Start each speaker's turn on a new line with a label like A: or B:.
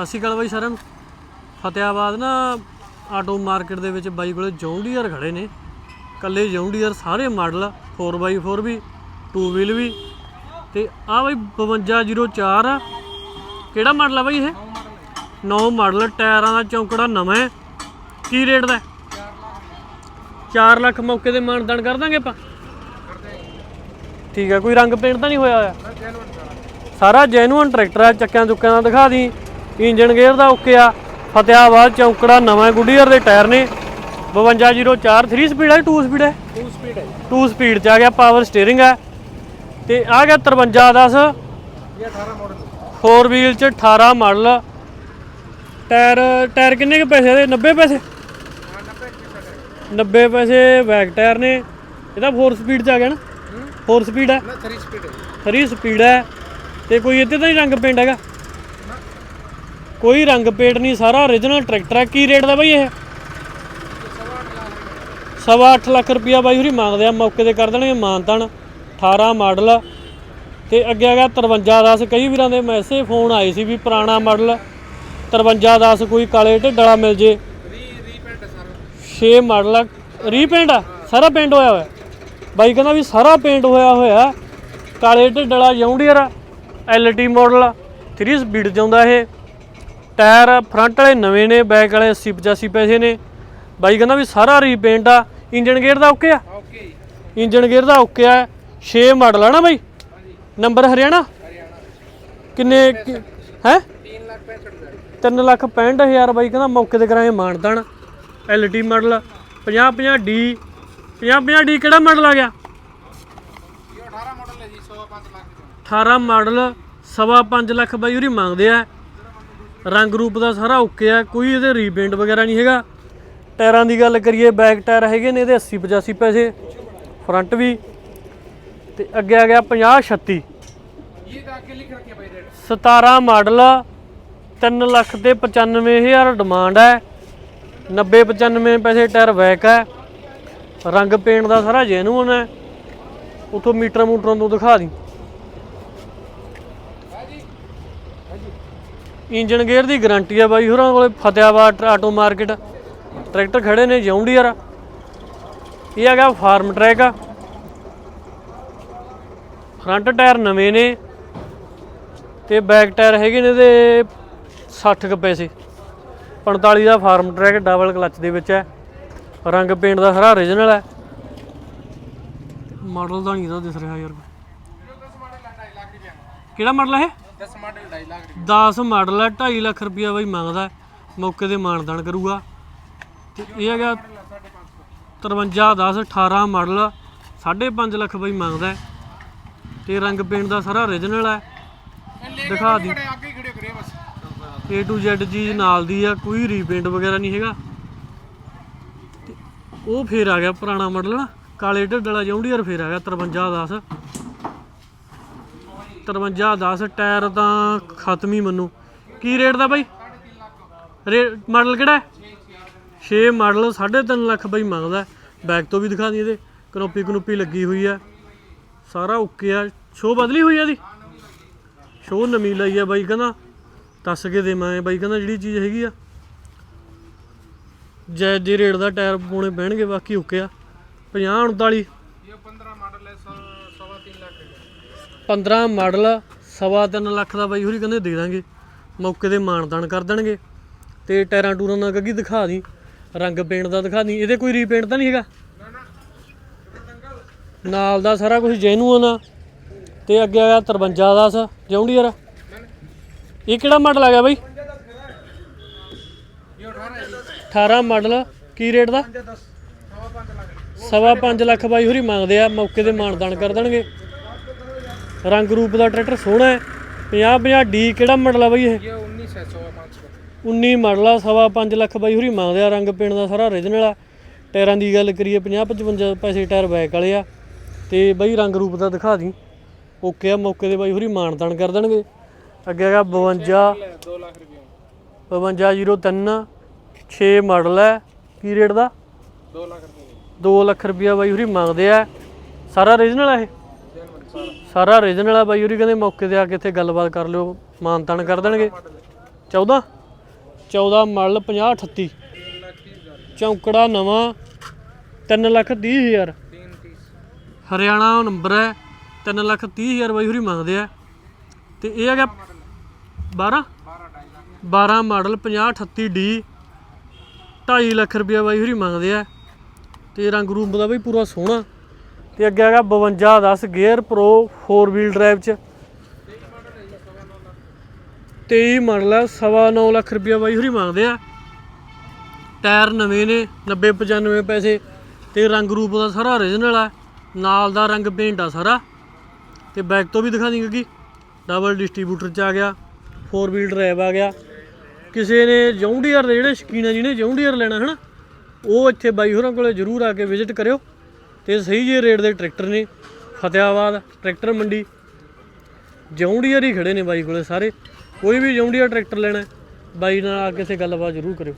A: ਸਤਿ ਸ਼੍ਰੀ ਅਕਾਲ ਬਾਈ ਸਾਰਿਆਂ ਨੂੰ। ਫਤਿਆਬਾਦ ਨਾ ਆਟੋ ਮਾਰਕੀਟ ਦੇ ਵਿੱਚ ਬਾਈ ਕੋਲੇ ਜੌਂਡੀਅਰ ਖੜੇ ਨੇ। ਕੱਲੇ ਜੌਂਡੀਅਰ ਸਾਰੇ ਮਾਡਲ 4x4 ਵੀ 2 ਵੀਲ ਵੀ। ਤੇ ਆ ਬਾਈ 5204 ਆ। ਕਿਹੜਾ ਮਾਡਲ ਆ ਬਾਈ ਇਹ? ਨੌ ਮਾਡਲ, ਟਾਇਰਾਂ ਦਾ ਚੌਂਕੜਾ ਨਵਾਂ ਹੈ। ਕੀ ਰੇਟ ਦਾ 4 ਲੱਖ ਮੌਕੇ ਤੇ ਮਾਨਦਾਨ ਕਰ ਦਾਂਗੇ ਆਪਾਂ। ਠੀਕ ਹੈ ਕੋਈ ਰੰਗ ਪੇਂਟ ਤਾਂ ਨਹੀਂ ਹੋਇਆ ਹੋਇਆ? ਸਾਰਾ ਜੈਨੂਅਨ ਟਰੈਕਟਰ ਆ ਚੱਕਿਆਂ ਚੁੱਕਿਆਂ ਦਾ ਦਿਖਾ ਦੀ। ਇੰਜਨ ਗੇਅਰ ਦਾ ਓਕੇ ਆ। ਫਤਿਆਬਾਦ ਚੌਂਕੜਾ ਨਵਾਂ ਗੁੱਡੀਅਰ ਦੇ ਟਾਇਰ ਨੇ। 5204 3 ਸਪੀਡ ਹੈ 2 ਸਪੀਡ ਹੈ
B: 2 ਸਪੀਡ ਹੈ
A: 2 ਸਪੀਡ ਚ ਆ ਗਿਆ ਪਾਵਰ ਸਟੀਅਰਿੰਗ ਹੈ ਤੇ ਆ ਗਿਆ 5310
B: ਇਹ 18 ਮਾਡਲ
A: 4 ਵੀਲ ਚ 18 ਮਾਡਲ ਟਾਇਰ ਟਾਇਰ ਕਿੰਨੇ ਕੇ ਪੈਸੇ ਦੇ? 90 ਪੈਸੇ?
B: ਹਾਂ 90 ਪੈਸੇ
A: 90 ਪੈਸੇ ਬੈਕ ਟਾਇਰ ਨੇ। ਇਹਦਾ 4 ਸਪੀਡ ਚ ਆ ਗਿਆ ਨਾ। 4 ਸਪੀਡ ਹੈ
B: ਨਾ 3 ਸਪੀਡ ਹੈ
A: 3 ਸਪੀਡ ਹੈ ਤੇ ਕੋਈ ਇੱਥੇ ਤਾਂ ਨਹੀਂ ਰੰਗ ਪੇਂਟ ਹੈਗਾ? ਕੋਈ ਰੰਗ ਪੇਟ ਨਹੀਂ, ਸਾਰਾ origignal ਟਰੈਕਟਰ ਹੈ ਕੀ ਰੇਟ ਦਾ ਬਾਈ ਇਹ? ਸਵਾ ਅੱਠ ਲੱਖ ਰੁਪਇਆ ਬਾਈ ਹੁਰੀ ਮੰਗਦੇ ਆ, ਮੌਕੇ ਤੇ ਕਰ ਦੇਣਗੇ ਮਾਨਤਨ। 18 ਮਾਡਲ ਤੇ ਅੱਗੇ ਆ ਗਿਆ 5310 ਕਈ ਵੀਰਾਂ ਦੇ ਮੈਸੇਜ ਫੋਨ ਆਏ ਸੀ ਵੀ ਪੁਰਾਣਾ ਮਾਡਲ 5310 ਕੋਈ ਕਾਲੇ ਢਿੱਡ ਵਾਲਾ ਮਿਲ ਜੇ।
B: ਰੀ ਰੀਪੈਂਟ
A: 6 ਮਾਡਲ ਆ। ਰੀਪੇਂਟ ਆ? ਸਾਰਾ ਪੇਂਟ ਹੋਇਆ ਹੋਇਆ। ਬਾਈ ਕਹਿੰਦਾ ਵੀ ਸਾਰਾ ਪੇਂਟ ਹੋਇਆ ਹੋਇਆ। ਕਾਲੇ ਢਿੱਡ ਵਾਲਾ ਜੌਂਡੀਅਰ ਐਲਟੀ ਮਾਡਲ 3 ਸਪੀਡ ਚ ਆਉਂਦਾ ਇਹ। ਟਾਇਰ ਫਰੰਟ ਵਾਲੇ ਨਵੇਂ ਨੇ ਬੈਕ ਵਾਲੇ 80 85 ਪੈਸੇ ਨੇ। ਬਾਈ ਕਹਿੰਦਾ ਵੀ ਸਾਰਾ ਰੀਪੇਂਟ ਆ ਇੰਜਨ ਗੇਅਰ ਦਾ ਓਕੇ ਆ?
B: ਓਕੇ
A: ਇੰਜਨ ਗੇਅਰ ਦਾ ਓਕੇ ਆ। 6 ਮਾਡਲ ਆ ਨਾ ਬਾਈ? ਨੰਬਰ ਹਰਿਆਣਾ?
B: ਹਰਿਆਣਾ
A: ਕਿੰਨੇ ਹੈ?
B: 3 ਲੱਖ 65 ਹਜ਼ਾਰ।
A: 3 ਲੱਖ 65 ਹਜ਼ਾਰ ਬਾਈ ਕਹਿੰਦਾ ਮੌਕੇ ਤੇ ਕਰਾਏ ਮਾਨਦਾਨ। ਐਲਟੀ ਮਾਡਲ 50 50 ਡੀ 50 50 ਡੀ ਕਿਹੜਾ ਮਾਡਲ ਆ ਗਿਆ?
B: ਇਹ 18 ਮਾਡਲ ਹੈ ਜੀ 105 ਲੱਖ ਦਾ।
A: 18 ਮਾਡਲ ਸਵਾ 5 ਲੱਖ ਬਾਈ ਉਹਦੀ ਮੰਗਦੇ ਆ। ਰੰਗ ਰੂਪ ਦਾ ਸਾਰਾ ਓਕੇ ਆ, ਕੋਈ ਇਹਦੇ ਰੀਪੇਂਟ ਵਗੈਰਾ ਨਹੀਂ ਹੈਗਾ। ਟਾਇਰਾਂ ਦੀ ਗੱਲ ਕਰੀਏ, ਬੈਕ ਟਾਇਰ ਹੈਗੇ ਨੇ ਇਹਦੇ 80 85 ਪੈਸੇ, ਫਰੰਟ ਵੀ। ਤੇ ਅੱਗੇ ਆ ਗਿਆ 50 36
B: ਇਹ ਤਾਂ ਅੱਗੇ ਲਿਖ ਰੱਖਿਆ ਭਾਈ ਰੇਟ
A: 17 ਮਾਡਲ 3 ਲੱਖ ਤੇ 95000 ਡਿਮਾਂਡ ਹੈ। 90 95 ਪੈਸੇ ਟਾਇਰ ਬੈਕ ਹੈ। ਰੰਗ ਪੇਂਟ ਦਾ ਸਾਰਾ ਜੈਨੂਨ ਹੈ। ਉਥੋਂ ਮੀਟਰ ਮੂਟਰਾਂ ਤੋਂ ਦਿਖਾ ਦੀ। ਇੰਜਨ ਗੇਅਰ ਦੀ ਗਾਰੰਟੀ ਆ ਬਾਈ ਹੋਰਾਂ ਕੋਲੇ, ਫਤਿਆਬਾਦ ਆਟੋ ਮਾਰਕੀਟ। ਟਰੈਕਟਰ ਖੜੇ ਨੇ ਜੌਂਡੀਅਰ ਇਹ ਹੈਗਾ ਫਾਰਮ ਟਰੈਕ ਫਰੰਟ ਟਾਇਰ ਨਵੇਂ ਨੇ ਤੇ ਬੈਕ ਟਾਇਰ ਹੈਗੇ ਨੇ ਇਹਦੇ 60 ਕੁ ਪੈਸੇ। 45 ਦਾ ਫਾਰਮ ਟਰੈਕ, ਡਬਲ ਕਲਚ ਦੇ ਵਿੱਚ ਹੈ ਰੰਗ ਪੇਂਟ ਦਾ ਸਾਰਾ origignal ਹੈ ਮਾਡਲ ਦਾ ਨਹੀਂ ਇਹਦਾ ਦਿਸ ਰਿਹਾ ਯਾਰ।
B: 10 ਮਾਡਲ ਹੈ 2.5 ਲੱਖ ਰੁਪਏ
A: ਕਿਹੜਾ ਮਾਡਲ ਹੈ
B: 10 ਮਾਡਲ 2.5 ਲੱਖ ਰੁਪਏ।
A: 10 ਮਾਡਲ ਹੈ 2.5 ਲੱਖ ਰੁਪਇਆ ਬਾਈ ਮੰਗਦਾ ਹੈ। ਮੌਕੇ ਤੇ ਮਾਨਦਾਨ ਕਰੂਗਾ। ਤੇ ਇਹ ਹੈਗਾ 53 10 18 ਮਾਡਲ 5.5 ਲੱਖ ਬਾਈ ਮੰਗਦਾ। ਹੈ। ਤੇ ਰੰਗ ਪੇਂਟ ਦਾ ਸਾਰਾ origignal ਹੈ ਦਿਖਾ ਦੀ
B: ਅੱਗੇ ਹੀ ਖੜੇ ਕਰੇ ਬਸ।
A: A to Z ਚੀਜ਼ ਨਾਲ ਦੀ ਆ ਕੋਈ ਰੀਪੇਂਟ ਵਗੈਰਾ ਨਹੀਂ ਹੈਗਾ। ਤੇ ਉਹ ਫੇਰ ਆ ਗਿਆ ਪੁਰਾਣਾ ਮਾਡਲ ਨਾ ਕਾਲੇ ਢੱਡ ਵਾਲਾ ਜੌਂਡੀਅਰ ਫੇਰ ਆ ਗਿਆ 5310 5310 ਟਾਇਰ ਤਾਂ ਖਤਮ ਹੀ ਮੰਨੂ। ਕੀ ਰੇਟ ਦਾ ਬਾਈ? ਰੇਟ, ਮਾਡਲ ਕਿਹੜਾ ਹੈ? 6 ਮਾਡਲ 3.5 ਲੱਖ ਬਾਈ ਮੰਗਦਾ। ਬੈਕ ਤੋਂ ਵੀ ਦਿਖਾ ਦੀ ਇਹਦੇ। ਕਨੋਪੀ ਕਨੋਪੀ ਲੱਗੀ ਹੋਈ ਆ ਸਾਰਾ ਓਕੇ ਆ। ਸ਼ੋ ਬਦਲੀ ਹੋਈ ਆ ਇਹਦੀ? ਸ਼ੋ ਨਵੀਂ ਲਈ ਆ ਬਾਈ, ਕਹਿੰਦਾ। ਦੱਸ ਕੇ ਦੇਵਾਂਗੇ ਬਾਈ, ਕਹਿੰਦਾ ਜਿਹੜੀ ਚੀਜ਼ ਹੈਗੀ ਆ। ਜੈ ਜੇ ਰੇਟ ਦਾ ਟਾਇਰ ਪਾਉਣੇ ਪੈਣਗੇ ਬਾਕੀ ਓਕੇ ਆ। 50 39
B: ਇਹ 15 ਮਾਡਲ ਹੈ 3.5 ਲੱਖ
A: 15 ਮਾਡਲ ਸਵਾ ਤਿੰਨ ਲੱਖ ਦਾ ਬਾਈ ਹੋਰੀ ਕਹਿੰਦੇ ਦੇ ਦਾਂਗੇ। ਮੌਕੇ ਤੇ ਮਾਨਦਾਨ ਕਰ ਦੇਣਗੇ। ਤੇ ਟਾਇਰਾਂ ਟੂਰਾਂ ਦਾ ਗੱਗੀ ਦਿਖਾ ਦੀ, ਰੰਗ ਪੇਂਟ ਦਾ ਦਿਖਾ ਦੀ। ਇਹਦੇ ਕੋਈ ਰੀਪੇਂਟ ਤਾਂ ਨਹੀਂ ਹੈਗਾ? ਨਾਲ ਦਾ ਸਾਰਾ ਕੁਝ ਜੈਨੂਅਨ ਆ ਤੇ ਅੱਗੇ ਆਇਆ 5310 ਜੌਂਡੀਅਰ। ਇਹ ਕਿਹੜਾ ਮਾਡਲ ਆ ਗਿਆ ਬਾਈ?
B: ਇਹ 18
A: ਮਾਡਲ, ਕੀ ਰੇਟ ਦਾ? ਸਵਾ 5 ਲੱਖ ਬਾਈ ਹੋਰੀ ਮੰਗਦੇ ਆ, ਮੌਕੇ ਤੇ ਮਾਨਦਾਨ ਕਰ ਦੇਣਗੇ। ਰੰਗ ਰੂਪ ਦਾ ਟਰੈਕਟਰ ਸੋਹਣਾ ਹੈ। 50 50 ਡੀ ਕਿਹੜਾ ਮਾਡਲ ਆ ਬਾਈ ਇਹ?
B: ਇਹ 19 ਹੈ 105
A: 19 ਮਾਡਲ ਆ ਸਵਾ 5 ਲੱਖ ਬਾਈ ਹੋਰੀ ਮੰਗਦੇ ਆ ਰੰਗ ਪੇਂਟ ਦਾ ਸਾਰਾ origignal ਆ। ਟਾਇਰਾਂ ਦੀ ਗੱਲ ਕਰੀਏ 50 55 ਪੈਸੇ ਟਾਇਰ ਬੈਕ ਵਾਲੇ ਆ। ਤੇ ਬਾਈ ਰੰਗ ਰੂਪ ਦਾ ਦਿਖਾ ਦੀ। ਓਕੇ ਆ ਮੌਕੇ ਤੇ ਬਾਈ ਹੋਰੀ ਮਾਨਦਾਨ ਕਰ ਦੇਣਗੇ। ਅੱਗੇ ਹੈਗਾ 52
B: 2 ਲੱਖ ਰੁਪਏ।
A: 5203 6 ਮਾਡਲ ਹੈ ਕੀ ਰੇਟ ਦਾ?
B: 2 ਲੱਖ ਰੁਪਏ।
A: 2 ਲੱਖ ਰੁਪਿਆ ਬਾਈ ਹੋਰੀ ਮੰਗਦੇ ਆ। ਸਾਰਾ origignal ਆ ਇਹ?
B: ਸਾਰਾ
A: origignal ਵਾਲਾ ਬਾਈ ਹੋਰੀ ਕਹਿੰਦੇ ਮੌਕੇ ਤੇ ਆ ਕੇ ਇੱਥੇ ਗੱਲਬਾਤ ਕਰ ਲਿਓ ਮਾਨਤਾਨ ਕਰ ਦੇਣਗੇ। 14 14 ਮਲ 50 38 ਚੌਂਕੜਾ ਨਵਾਂ 3 ਲੱਖ 30 ਹਜ਼ਾਰ। ਹਰਿਆਣਾ ਨੰਬਰ ਹੈ 3 ਲੱਖ 30 ਹਜ਼ਾਰ ਬਾਈ ਹੁਰੀ ਮੰਗਦੇ ਆ। ਤੇ ਇਹ ਹੈਗਾ 12 12 ਮਾਡਲ 50 38 D 2.5 ਲੱਖ ਰੁਪਇਆ ਬਾਈ ਹੁਰੀ ਮੰਗਦੇ ਆ। ਤੇ ਰੰਗ ਰੂਪ ਦਾ ਬਾਈ ਪੂਰਾ ਸੋਹਣਾ। ਤੇ ਅੱਗੇ ਹੈਗਾ 52 10 ਗੇਅਰ ਪ੍ਰੋ 4 ਵੀਲ ਡਰਾਈਵ ਚ। 23 ਮਾਡਲ ਹੈ ਸਵਾ 9 ਲੱਖ ਰੁਪਇਆ ਬਾਈ ਹੋਰੀ ਮੰਗਦੇ ਆ। ਟਾਇਰ ਨਵੇਂ ਨੇ 90 95 ਪੈਸੇ ਤੇ ਰੰਗ ਰੂਪ ਦਾ ਸਾਰਾ origignal ਆ, ਨਾਲ ਦਾ ਰੰਗ ਪੇਂਟ ਆ ਸਾਰਾ। ਤੇ ਬੈਕ ਤੋਂ ਵੀ ਦਿਖਾ ਦਿੰਗਾ ਕਿ ਡਬਲ ਡਿਸਟ੍ਰੀਬਿਊਟਰ ਚ ਆ ਗਿਆ 4 ਵੀਲ ਡਰਾਈਵ ਆ ਗਿਆ। ਕਿਸੇ ਨੇ ਜੌਂਡੀਅਰ ਦੇ ਜਿਹੜੇ ਸ਼ਕੀਨ ਆ ਜਿਹਨੇ ਜੌਂਡੀਅਰ ਲੈਣਾ ਹਨਾ, ਉਹ ਇੱਥੇ ਬਾਈ ਹੋਰਾਂ ਕੋਲੇ ਜਰੂਰ ਆ ਕੇ ਵਿਜ਼ਿਟ ਕਰਿਓ। ਤੇ ਸਹੀ ਜਿਹੇ ਰੇਟ ਦੇ ਟਰੈਕਟਰ ਨੇ, ਫਤਿਆਬਾਦ, ਟਰੈਕਟਰ ਮੰਡੀ। ਜੌਂਡੀਅਰ ਹੀ ਖੜੇ ਨੇ ਬਾਈ ਕੋਲੇ ਸਾਰੇ। ਕੋਈ ਵੀ ਜੌਂਡੀਅਰ ਟਰੈਕਟਰ ਲੈਣਾ ਬਾਈ ਨਾਲ ਆ ਕੇ ਸੇ ਗੱਲਬਾਤ ਜਰੂਰ ਕਰਿਓ।